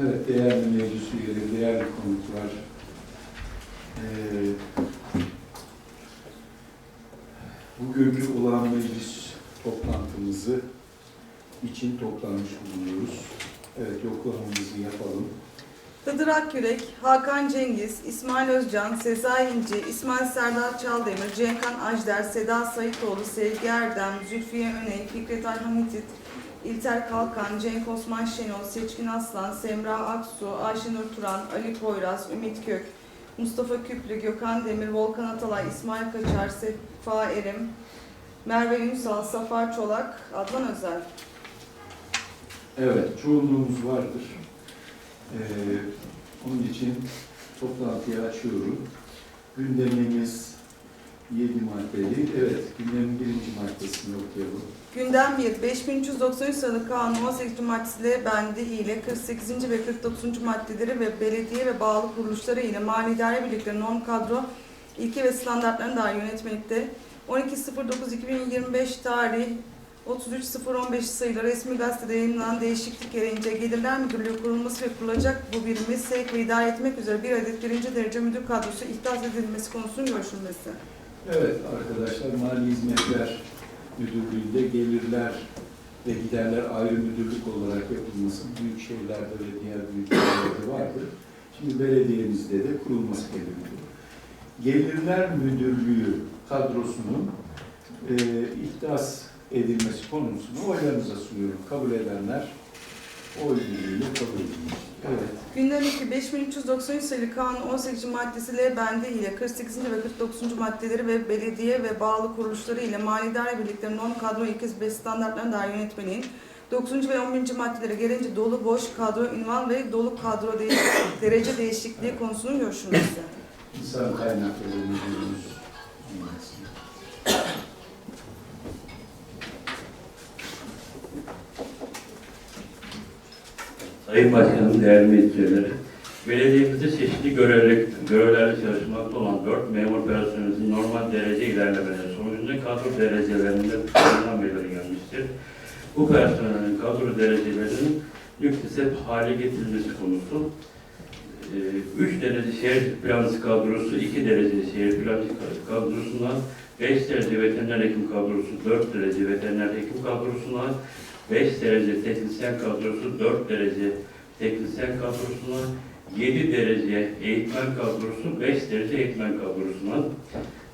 Evet, değerli meclis üyeleri, değerli konuklar. Ee, bugünkü olağan meclis toplantımızı için toplanmış bulunuyoruz. Evet, yoklamamızı yapalım. Hıdır Akyürek, Hakan Cengiz, İsmail Özcan, Sezai İnci, İsmail Serdar Çaldemir, Cenkan Ajder, Seda Saitoğlu, Sevgi Erdem, Zülfiye Öney, Fikret Ayhan Hitit, İlter Kalkan, Cenk Osman Şenol, Seçkin Aslan, Semra Aksu, Ayşenur Turan, Ali Poyraz, Ümit Kök, Mustafa Küplü, Gökhan Demir, Volkan Atalay, İsmail Kaçar, Sefa Erim, Merve Ünsal, Safar Çolak, Adnan Özel. Evet, çoğunluğumuz vardır. Ee, onun için toplantıyı açıyorum. Gündemimiz 7 maddeli. Evet, gündemin birinci maddesini okuyalım. Gündem 1. 5393 sayılı kanun 18. maddesiyle bendi ile 48. ve 49. maddeleri ve belediye ve bağlı kuruluşları ile mali idare birlikleri norm kadro ilke ve standartlarını dair yönetmelikte 12.09.2025 tarih 33.015 sayılı resmi gazetede yayınlanan değişiklik gereğince Gelirler Müdürlüğü kurulması ve kurulacak bu birimi sevk ve idare etmek üzere bir adet birinci derece müdür kadrosu ihdas edilmesi konusunun görüşülmesi. Evet arkadaşlar, Mali Hizmetler Müdürlüğü'nde gelirler ve giderler ayrı müdürlük olarak yapılması büyük şehirlerde ve diğer büyük şehirlerde vardır. Şimdi belediyemizde de kurulması gerekiyor. Gelirler Müdürlüğü kadrosunun e, ihdas edilmesi konusunu oylarınıza sunuyorum. Kabul edenler oy birliğiyle kabul edilmiş. Evet. Gündem 2 5393 sayılı kanun 18. maddesiyle bende ile 48. ve 49. maddeleri ve belediye ve bağlı kuruluşları ile mali idare birliklerinin norm kadro ilkesi ve standartlarına dair yönetmeliğin 9. ve 11. maddelere gelince dolu boş kadro ünvan ve dolu kadro değişik, derece değişikliği konusunun görüşülmesi. İnsan kaynakları Sayın Başkanım, değerli meclisleri, belediyemizde çeşitli görevli, görevlerle çalışmakta olan dört memur personelimizin normal derece ilerlemeleri sonucunda kadro derecelerinde bulunan belirlenmiştir. Bu personelin kadro derecelerinin nüktisep hale getirilmesi konusu. 3 derece şehir plancı kadrosu, 2 derece şehir plancı kadrosuna, 5 derece veteriner hekim kadrosu, 4 derece veteriner hekim kadrosuna, 5 derece teknisyen kadrosu, 4 derece teknisyen kadrosuna, 7 derece eğitmen kadrosu, 5 derece eğitmen kadrosuna.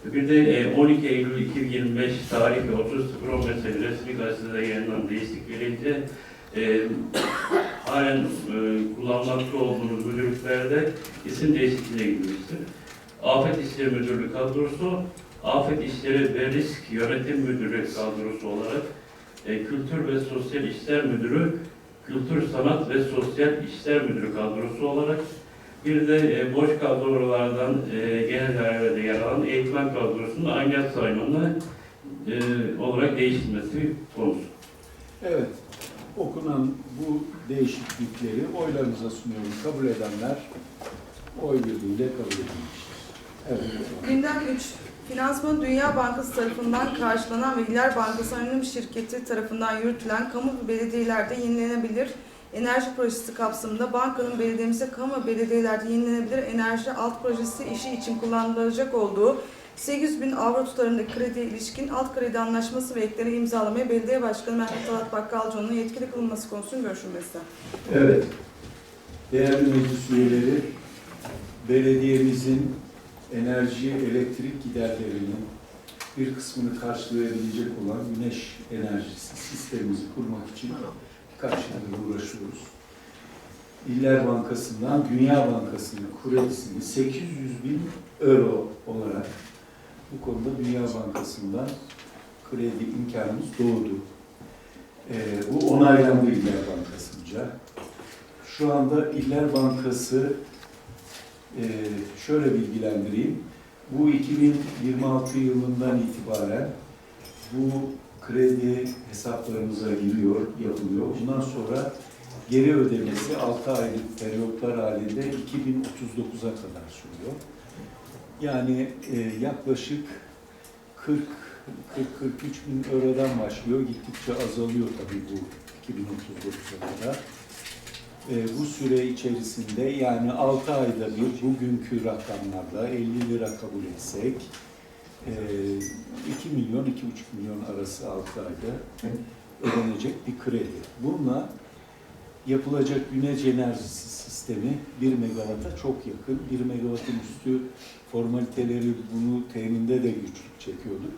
Bir de e, 12 Eylül 2025 tarihi 30.015 sayılı resmi gazetede yayınlanan değişiklik gelince e, halen e, kullanmakta olduğumuz müdürlüklerde isim değişikliğine gidilmiştir. Afet İşleri Müdürlüğü kadrosu, Afet İşleri ve Risk Yönetim Müdürü kadrosu olarak e, Kültür ve Sosyal İşler Müdürü, Kültür Sanat ve Sosyal İşler Müdürü kadrosu olarak bir de e, boş kadrolardan e, genel dairede yer alan eğitmen kadrosunun aynı saymanına e, olarak değiştirilmesi konusu. Evet, okunan bu değişiklikleri oylarınıza sunuyorum. Kabul edenler oy birliğiyle kabul edilmiştir. Evet. Gündem 3. Finansman Dünya Bankası tarafından karşılanan ve İller Bankası Anonim Şirketi tarafından yürütülen kamu ve belediyelerde yenilenebilir enerji projesi kapsamında bankanın belediyemize kamu ve belediyelerde yenilenebilir enerji alt projesi işi için kullanılacak olduğu 800 bin avro tutarındaki krediye ilişkin alt kredi anlaşması ve ekleri imzalamaya Belediye Başkanı Mehmet Talat Bakkalcıoğlu'nun yetkili kılınması konusunun görüşülmesi. Evet. Değerli meclis üyeleri, belediyemizin enerji, elektrik giderlerinin bir kısmını karşılayabilecek olan güneş enerjisi sistemimizi kurmak için kaç yıldır uğraşıyoruz. İller Bankası'ndan Dünya Bankası'nın kredisini 800 bin euro olarak bu konuda Dünya Bankası'ndan kredi imkanımız doğdu. Ee, bu onaylandı İller Bankası'nca. Şu anda İller Bankası e, şöyle bilgilendireyim. Bu 2026 yılından itibaren bu kredi hesaplarımıza giriyor, yapılıyor. Bundan sonra geri ödemesi 6 aylık periyotlar halinde 2039'a kadar sürüyor. Yani e, yaklaşık 40 40-43 bin eurodan başlıyor. Gittikçe azalıyor tabii bu 2039'a kadar. E, bu süre içerisinde yani 6 ayda bir bugünkü rakamlarla 50 lira kabul etsek e, 2 milyon 2,5 milyon arası 6 ayda ödenecek bir kredi. Bununla yapılacak güneş enerjisi sistemi 1 megawata çok yakın. 1 megawattın üstü formaliteleri bunu teminde de güçlük çekiyorduk.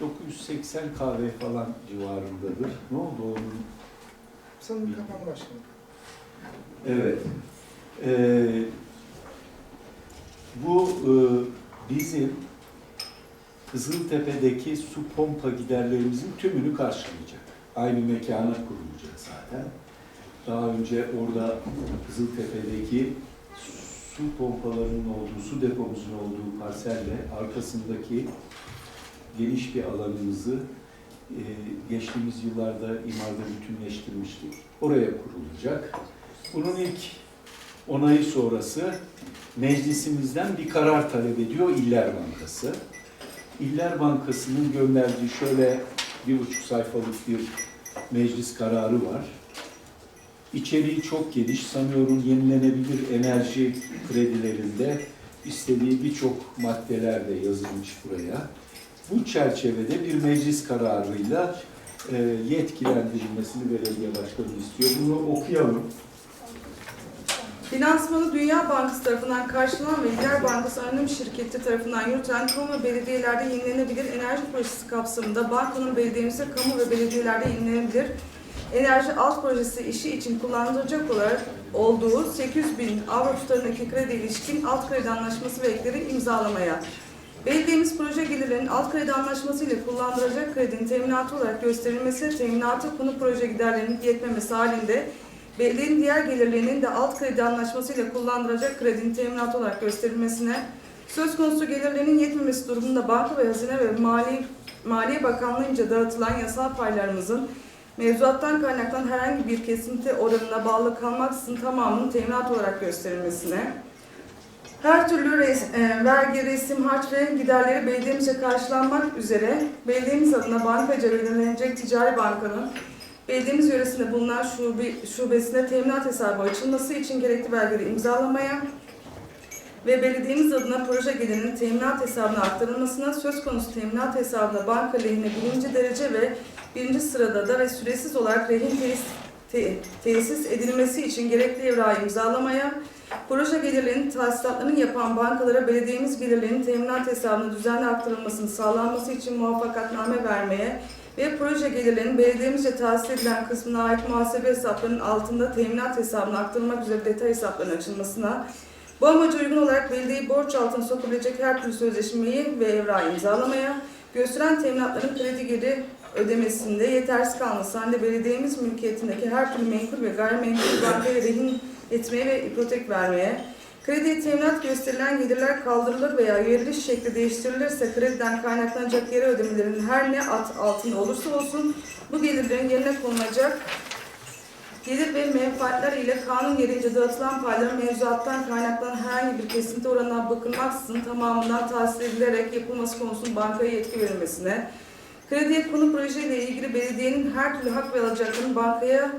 980 kahve falan civarındadır. Ne oldu onun? Sanırım kapandı başkanım. Evet. Ee, bu e, bizim Kızıltepe'deki su pompa giderlerimizin tümünü karşılayacak. Aynı mekana kurulacak zaten. Daha önce orada Kızıltepe'deki su pompalarının olduğu, su depomuzun olduğu parselle arkasındaki geniş bir alanımızı e, geçtiğimiz yıllarda imarda bütünleştirmiştik. Oraya kurulacak. Bunun ilk onayı sonrası meclisimizden bir karar talep ediyor İller Bankası. İller Bankası'nın gönderdiği şöyle bir buçuk sayfalık bir meclis kararı var. İçeriği çok geniş. Sanıyorum yenilenebilir enerji kredilerinde istediği birçok maddeler de yazılmış buraya. Bu çerçevede bir meclis kararıyla e, yetkilendirilmesini belediye başkanı istiyor. Bunu okuyalım. Finansmanı Dünya Bankası tarafından karşılanan ve İller Bankası Anonim Şirketi tarafından yürütülen kamu ve belediyelerde yenilenebilir enerji projesi kapsamında bankanın belediyemizde kamu ve belediyelerde yenilenebilir enerji alt projesi işi için kullanılacak olarak olduğu 800 bin avro tutarındaki kredi ilişkin alt kredi anlaşması ve ekleri imzalamaya. Belediyemiz proje gelirlerinin alt kredi anlaşması ile kullandıracak kredinin teminatı olarak gösterilmesi, teminatı konu proje giderlerinin yetmemesi halinde belediyenin diğer gelirlerinin de alt kredi anlaşması ile kullandıracak kredinin teminatı olarak gösterilmesine, söz konusu gelirlerinin yetmemesi durumunda banka ve hazine ve mali, Maliye Bakanlığı'nca dağıtılan yasal paylarımızın mevzuattan kaynaklanan herhangi bir kesinti oranına bağlı kalmaksızın tamamının teminat olarak gösterilmesine, her türlü res, e, vergi, resim, harç ve giderleri belediyemizce karşılanmak üzere belediyemiz adına bankaca belirlenecek ticari bankanın belediyemiz yöresinde bulunan şube, şubesine teminat hesabı açılması için gerekli belgeleri imzalamaya ve belediyemiz adına proje gelirinin teminat hesabına aktarılmasına söz konusu teminat hesabına banka lehine birinci derece ve birinci sırada da ve süresiz olarak rehin tesis, te- tesis edilmesi için gerekli evrağı imzalamaya, proje gelirlerinin tahsilatlarını yapan bankalara belediyemiz gelirlerinin teminat hesabına düzenli aktarılmasını sağlanması için muvaffakatname vermeye ve proje gelirlerinin belediyemizce tahsis edilen kısmına ait muhasebe hesaplarının altında teminat hesabına aktarılmak üzere detay hesaplarının açılmasına, bu amaca uygun olarak belediyeyi borç altına sokabilecek her türlü sözleşmeyi ve evrağı imzalamaya, gösteren teminatların kredi geri ödemesinde yetersiz kalması halinde belediyemiz mülkiyetindeki her türlü menkul ve gayrimenkul bankaya rehin etmeye ve ipotek vermeye, kredi teminat gösterilen gelirler kaldırılır veya veriliş şekli değiştirilirse krediden kaynaklanacak geri ödemelerin her ne at altında olursa olsun bu gelirlerin yerine konulacak gelir ve menfaatler ile kanun gereğince dağıtılan payların mevzuattan kaynaklanan herhangi bir kesinti oranına bakılmaksızın tamamından tahsil edilerek yapılması konusunda bankaya yetki verilmesine, krediye konu projeyle ilgili belediyenin her türlü hak ve alacaklarını bankaya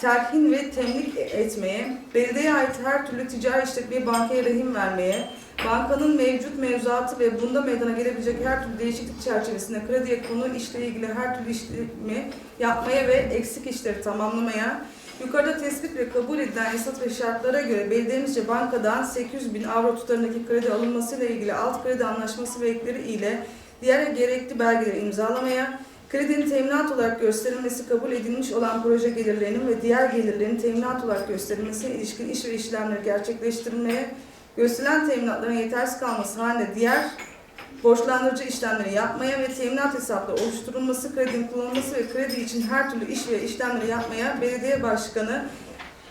telkin ve temlik etmeye, belediyeye ait her türlü ticari işletmeye bankaya rehin vermeye, bankanın mevcut mevzuatı ve bunda meydana gelebilecek her türlü değişiklik çerçevesinde krediye konu işle ilgili her türlü işlemi yapmaya ve eksik işleri tamamlamaya, Yukarıda tespit ve kabul edilen yasat ve şartlara göre belediyemizce bankadan 800 bin avro tutarındaki kredi alınmasıyla ilgili alt kredi anlaşması ve ekleri ile diğer gerekli belgeleri imzalamaya, kredinin teminat olarak gösterilmesi kabul edilmiş olan proje gelirlerinin ve diğer gelirlerin teminat olarak gösterilmesine ilişkin iş ve işlemleri gerçekleştirmeye, gösterilen teminatların yetersiz kalması halinde diğer borçlandırıcı işlemleri yapmaya ve teminat hesapları oluşturulması, kredinin kullanılması ve kredi için her türlü iş ve işlemleri yapmaya belediye başkanı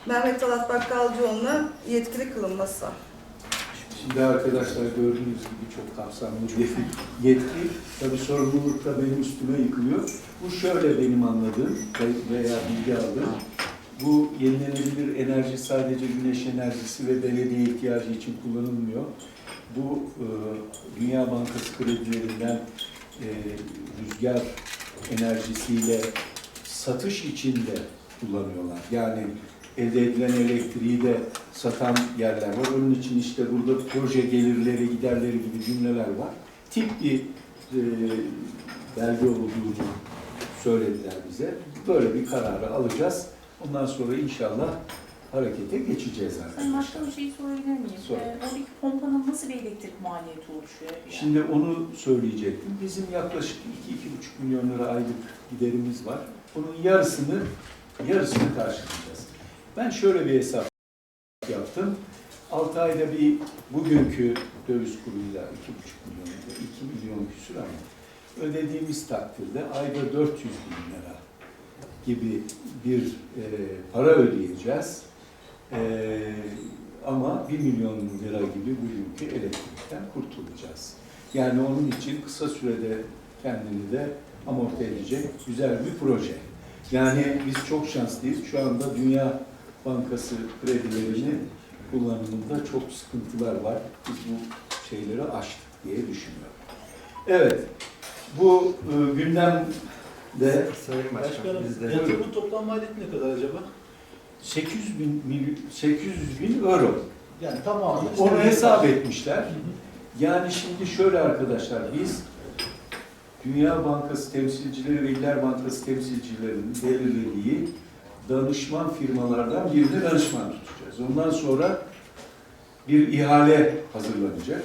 Mehmet Talat Bakkalcıoğlu'na yetkili kılınması. Şimdi arkadaşlar gördüğünüz gibi çok kapsamlı bir yetki. Tabii sorumluluk da benim üstüme yıkılıyor. Bu şöyle benim anladığım ve- veya bilgi aldığım. Bu yenilenebilir enerji sadece güneş enerjisi ve belediye ihtiyacı için kullanılmıyor. Bu e, Dünya Bankası kredilerinden e, rüzgar enerjisiyle satış için de kullanıyorlar. Yani elde edilen elektriği de satan yerler var. Onun için işte burada proje gelirleri, giderleri gibi cümleler var. Tip bir e, belge olduğunu söylediler bize. Böyle bir kararı alacağız. Ondan sonra inşallah harekete geçeceğiz arkadaşlar. Başkan bir şey sorabilir miyim? Sor. Ee, oradaki pompanın nasıl bir elektrik maliyeti oluşuyor? Yani? Şimdi onu söyleyecektim. Bizim yaklaşık 2-2,5 milyon lira aylık giderimiz var. Bunun yarısını yarısını karşılayacağız. Ben şöyle bir hesap yaptım. 6 ayda bir bugünkü döviz kuruyla 2,5 milyon, 2 milyon küsür ama ödediğimiz takdirde ayda 400 bin lira gibi bir e, para ödeyeceğiz. E, ama 1 milyon lira gibi bugünkü elektrikten kurtulacağız. Yani onun için kısa sürede kendini de amorti edecek güzel bir proje. Yani biz çok şanslıyız. Şu anda Dünya Bankası kredilerinin kullanımında çok sıkıntılar var. Biz bu şeyleri aştık diye düşünüyorum. Evet, bu e, gündemde Sayın Başkan, Başkanım, biz de yatırımın toplam maliyeti ne kadar acaba? 800 bin, mily- 800 bin euro. Yani tamamını... Onu hesap etmişler. Yani şimdi şöyle arkadaşlar, biz Dünya Bankası temsilcileri ve İller Bankası temsilcilerinin belirlediği danışman firmalardan birini danışman tutacağız. Ondan sonra bir ihale hazırlanacak.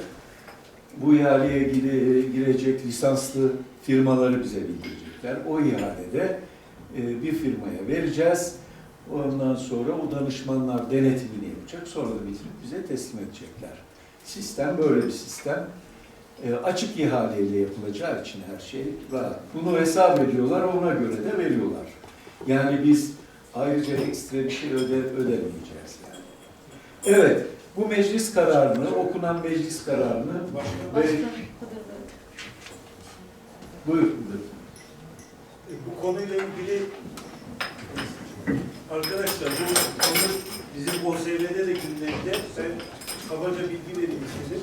Bu ihaleye gire- girecek lisanslı firmaları bize bildirecekler. O ihalede e, bir firmaya vereceğiz. Ondan sonra o danışmanlar denetimini yapacak. Sonra da bitirip bize teslim edecekler. Sistem böyle bir sistem. E, açık ihaleyle yapılacağı için her şey rahat. Bunu hesap ediyorlar, ona göre de veriyorlar. Yani biz ayrıca ekstra bir şey öde, ödemeyeceğiz yani. Evet, bu meclis kararını, okunan meclis kararını ve... Kadir Bey. Buyur. buyur. E, Bu konuyla ilgili arkadaşlar bu konu bizim OSB'de de gündemde. Ben kabaca bilgi vereyim size.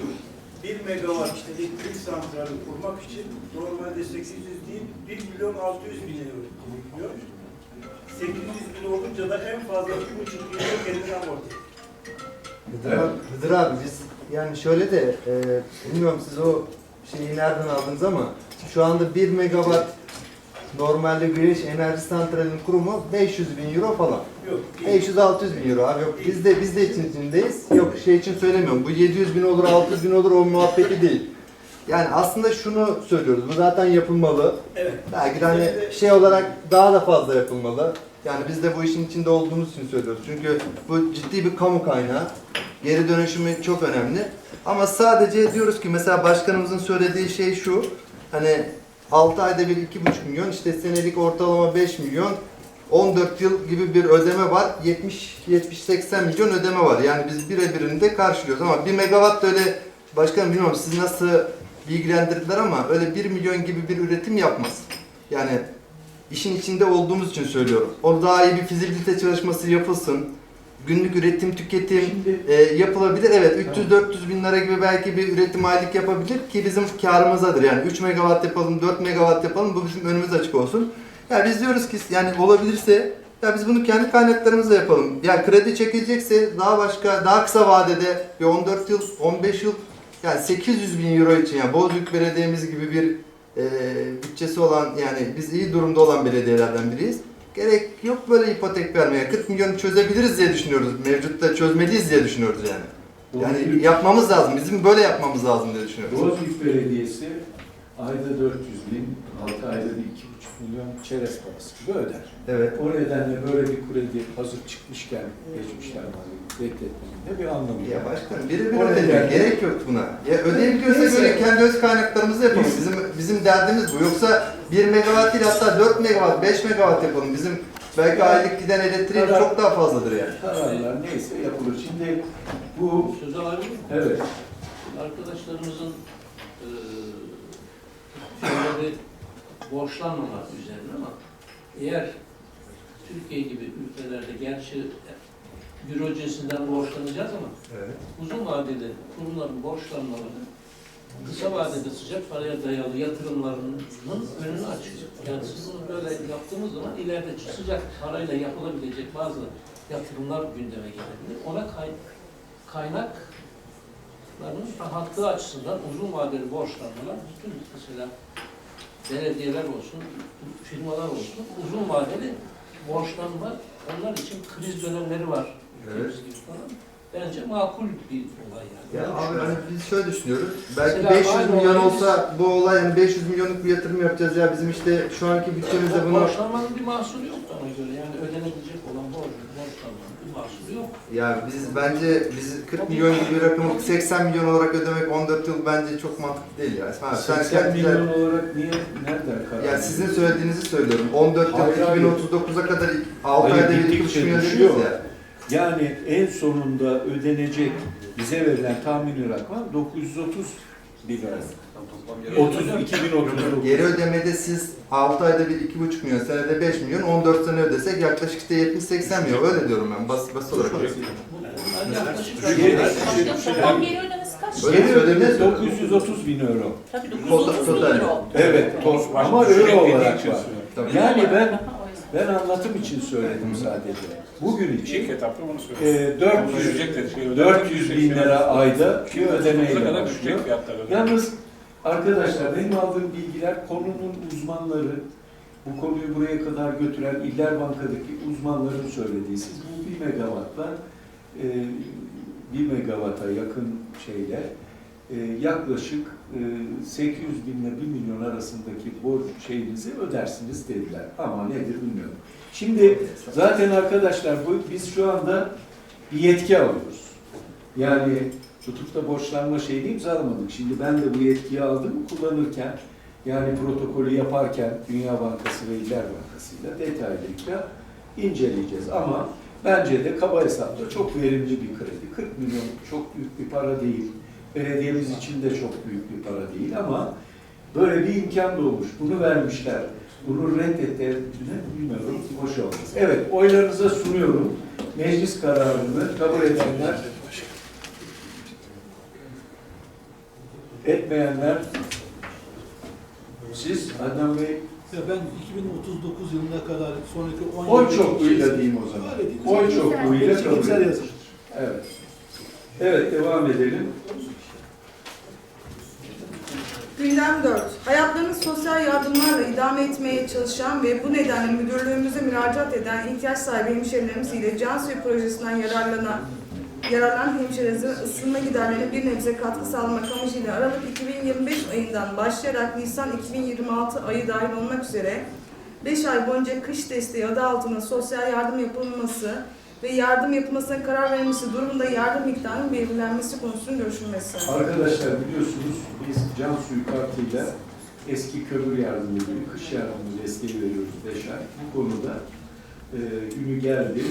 1 megawatt elektrik santrali kurmak için normalde 800 değil 1 milyon 600 bin euro gerekiyor. 800 bin olunca da en fazla 1,5 milyon kendine amorti. Hıdır, abi, Hıdır abi biz yani şöyle de e, bilmiyorum siz o şeyi nereden aldınız ama şu anda 1 megawatt normalde güneş enerji santralinin kurumu 500 bin euro falan. Yok. değil. 500-600 bin euro abi yok biz de biz de için içindeyiz. Yok şey için söylemiyorum bu 700 bin olur 600 bin olur o muhabbeti değil. Yani aslında şunu söylüyoruz bu zaten yapılmalı. Evet. Belki de hani şey olarak daha da fazla yapılmalı. Yani biz de bu işin içinde olduğumuz için söylüyoruz. Çünkü bu ciddi bir kamu kaynağı. Geri dönüşümü çok önemli. Ama sadece diyoruz ki mesela başkanımızın söylediği şey şu. Hani 6 ayda bir 2,5 milyon işte senelik ortalama 5 milyon 14 yıl gibi bir ödeme var. 70-80 milyon ödeme var. Yani biz birebirini de karşılıyoruz. Ama 1 megawatt da öyle başkanım bilmiyorum siz nasıl bilgilendirdiler ama öyle 1 milyon gibi bir üretim yapmaz. Yani işin içinde olduğumuz için söylüyorum. Onu daha iyi bir fizibilite çalışması yapılsın. Günlük üretim, tüketim Şimdi e, yapılabilir. Evet 300-400 bin lira gibi belki bir üretim aylık yapabilir ki bizim karımızadır. Yani 3 megawatt yapalım, 4 megawatt yapalım bu bizim önümüz açık olsun. Yani biz diyoruz ki yani olabilirse ya biz bunu kendi kaynaklarımızla yapalım. Yani kredi çekilecekse daha başka, daha kısa vadede bir 14 yıl, 15 yıl yani 800 bin euro için yani Bozüyük Belediye'miz gibi bir e, bütçesi olan yani biz iyi durumda olan belediyelerden biriyiz. Gerek yok böyle ipotek vermeye. 40 milyonu çözebiliriz diye düşünüyoruz. Mevcutta çözmeliyiz diye düşünüyoruz yani. Yani yapmamız lazım. Bizim böyle yapmamız lazım diye düşünüyoruz. Bozüyük Belediyesi ayda 400 bin, 6 ayda bir 2,5 milyon çerez parası gibi öder. Evet. O nedenle böyle bir kredi hazır çıkmışken geçmişler bekletmenin de bir anlamı Ya var. başkanım biri bir ödemiyor. Gerek yok buna. Ya ödeyebiliyorsa Neyse. böyle kendi öz kaynaklarımızı yapalım. Biz- Bizim bizim derdimiz bu. Yoksa 1 megawatt değil hatta 4 megawatt, 5 megawatt yapalım. Bizim belki aylık giden elektriği Kadar- çok daha fazladır yani. Kararlar neyse yapılır. Şimdi bu Söz alabilir miyim? evet Arkadaşlarımızın eee şeyleri borçlanmamak üzerine ama eğer Türkiye gibi ülkelerde gerçi Euro cinsinden borçlanacağız ama Evet. uzun vadeli kurumların borçlanmaları kısa vadede sıcak paraya dayalı yatırımlarının önünü açıyor. Yani siz bunu böyle yaptığınız zaman ileride sıcak parayla yapılabilecek bazı yatırımlar gündeme gelebilir. Ona kay, kaynakların rahatlığı açısından uzun vadeli borçlanmalar bütün mesela belediyeler olsun, firmalar olsun uzun vadeli borçlanma onlar için kriz dönemleri var. Evet. Bence makul bir olay yani. Ya abi hani biz şöyle düşünüyoruz. Belki Mesela 500 aynı milyon olayı olsa bu olay yani 500 milyonluk bir yatırım yapacağız ya bizim işte şu anki bütçemizde Bu bunu Borçlanmanın bir mahsuru yok bana göre. Yani ödenebilecek olan borç, borçlanmanın bir mahsuru yok. ya biz bence biz 40 milyon gibi bir rakamı 80 milyon olarak ödemek 14 yıl bence çok mantıklı değil ya. Ha, sen 80 kendi- milyon olarak niye, nereden karar Ya sizin söylediğinizi söylüyorum. 14 Hayır, yıl hayır. 2039'a kadar 6 Hayır, ayda bir gittikçe 2,5 milyon düşüyor. dediniz ya. Yani en sonunda ödenecek bize verilen tahmini rakam 930 bin lira. 30, 2039. Geri ödemede siz 6 ayda bir 2,5 milyon, senede 5 milyon, 14 sene ödesek yaklaşık işte 70-80 milyon. Öyle diyorum ben basit basit olarak. Geri- Başkanım toplam geri ödemesi kaç? Geri ödeme söylediniz mi? 930 bin euro. Tabii Total- 930 bin euro. Evet, ama euro olarak var. Yani ben ben anlatım için söyledim sadece. Bugün için İlk etapta söylüyorum. e, 400 Düşecekler, şey, 400 bin lira ayda bir ödemeyle kadar başlıyor. Yalnız arkadaşlar benim aldığım bilgiler konunun uzmanları, bu konuyu buraya kadar götüren İller Banka'daki uzmanların söylediği. Siz bu bir megawattla e, bir megawata yakın şeyle e, yaklaşık e, 800 binle 1 milyon arasındaki borç şeyinizi ödersiniz dediler. Ama nedir bilmiyorum. Şimdi zaten arkadaşlar bu biz şu anda bir yetki alıyoruz. Yani tutup da borçlanma şeyini imzalamadık. Şimdi ben de bu yetkiyi aldım kullanırken yani protokolü yaparken Dünya Bankası ve İller Bankası'yla detaylıca inceleyeceğiz. Ama bence de kaba hesapla çok verimli bir kredi. 40 milyon çok büyük bir para değil. Belediyemiz için de çok büyük bir para değil ama böyle bir imkan doğmuş. Bunu vermişler. Bunu reddettiğini bilmiyorum. Hoş olmaz. Evet, oylarınıza sunuyorum. Meclis kararını kabul edenler etmeyenler siz Adnan Bey Ya ben 2039 yılına kadar sonraki 10 oy yıl çokluğuyla diyeyim o zaman. Oy çokluğuyla kabul yazılır. Evet. Evet devam edelim. Gündem 4. Hayatlarını sosyal yardımlarla idame etmeye çalışan ve bu nedenle müdürlüğümüze müracaat eden ihtiyaç sahibi hemşehrilerimiz ile Can Suyu projesinden yararlanan yararlanan hemşehrilerimizin ısınma giderlerine bir nebze katkı sağlamak amacıyla Aralık 2025 ayından başlayarak Nisan 2026 ayı dahil olmak üzere 5 ay boyunca kış desteği adı altında sosyal yardım yapılması ve yardım yapılmasına karar verilmesi durumunda yardım miktarının belirlenmesi konusunun görüşülmesi. Arkadaşlar biliyorsunuz biz can suyu kartıyla eski kömür yardımı gibi kış yardımı desteği veriyoruz 5 ay. Bu konuda e, günü geldi.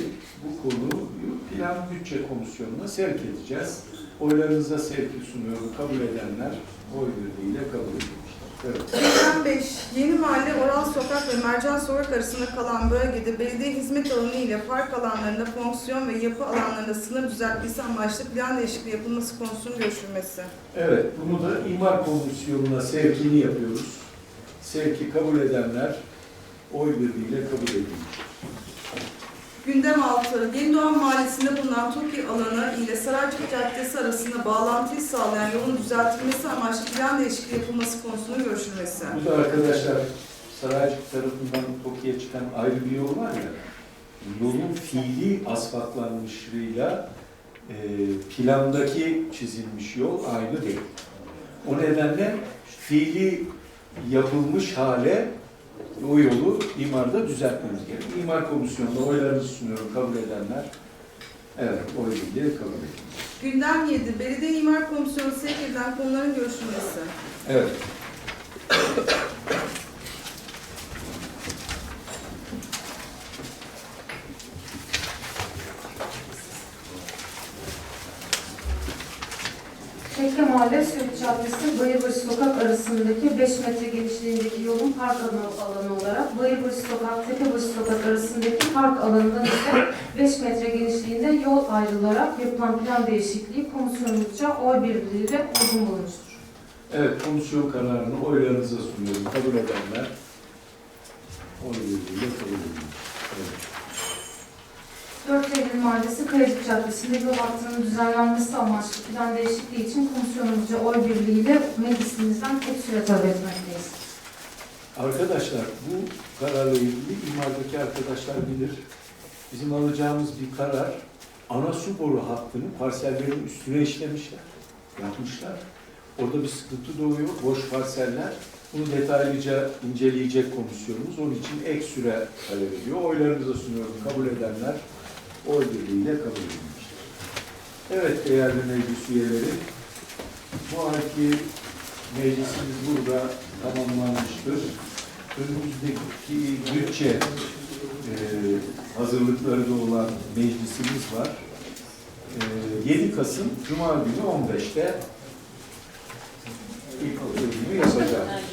Bu konuyu plan bütçe komisyonuna sevk edeceğiz. Oylarınıza sevki sunuyorum. Kabul edenler oy birliğiyle kabul edilmiştir. Evet. Gündem 5. Yeni Mahalle Oral Sokak ve Mercan Sokak arasında kalan bölgede belediye hizmet alanı ile park alanlarında fonksiyon ve yapı alanlarında sınır düzeltmesi amaçlı plan değişikliği yapılması konusunun görüşülmesi. Evet, bunu da imar komisyonuna sevkini yapıyoruz. Sevki kabul edenler oy birliğiyle kabul edilmiş. Gündem 6. Yenidoğan Mahallesi'nde bulunan TOKİ alanı ile Saraycık Caddesi arasında bağlantıyı sağlayan yolun düzeltilmesi amaçlı plan değişikliği yapılması konusunun görüşülmesi. Bu da arkadaşlar Saraycık tarafından Tokyo'ya çıkan ayrı bir yol var ya, yolun fiili asfaltlanmışlığıyla e, plandaki çizilmiş yol aynı değil. O nedenle fiili yapılmış hale o yolu imarda düzeltmemiz gerekiyor. İmar komisyonunda oylarınızı sunuyorum kabul edenler. Evet, oy birliği kabul edilmiş. Gündem 7. Belediye İmar Komisyonu sevk edilen konuların görüşülmesi. Evet. Tekke Mahalle Söğüt Caddesi Bayırbaşı Sokak arasındaki 5 metre genişliğindeki yolun park alanı, olarak Bayırbaşı Sokak, Tepebaşı Sokak arasındaki park alanından ise 5 metre genişliğinde yol ayrılarak yapılan plan değişikliği komisyonumuzca oy birliğiyle uygun bulunmuştur. Evet, komisyon kararını oylarınıza sunuyorum. Kabul edenler oy birliğiyle kabul edilmiş. Evet. 4 Eylül Mahallesi Kayacık Caddesi'nde yol hattının düzenlenmesi amaçlı plan değişikliği için komisyonumuzca oy birliğiyle meclisimizden tek süre talep etmekteyiz. Arkadaşlar bu kararla ilgili imardaki arkadaşlar bilir. Bizim alacağımız bir karar ana su boru hattını parsellerin üstüne işlemişler, yapmışlar. Orada bir sıkıntı doğuyor, boş parseller. Bunu detaylıca inceleyecek komisyonumuz. Onun için ek süre talep ediyor. Oylarınıza sunuyorum. Kabul edenler oy birliğiyle kabul edilmiştir. Evet değerli meclis üyeleri, bu ayki meclisimiz burada tamamlanmıştır. Önümüzdeki bütçe e, hazırlıkları da olan meclisimiz var. E, 7 Kasım Cuma günü 15'te ilk oturumunu yapacağız.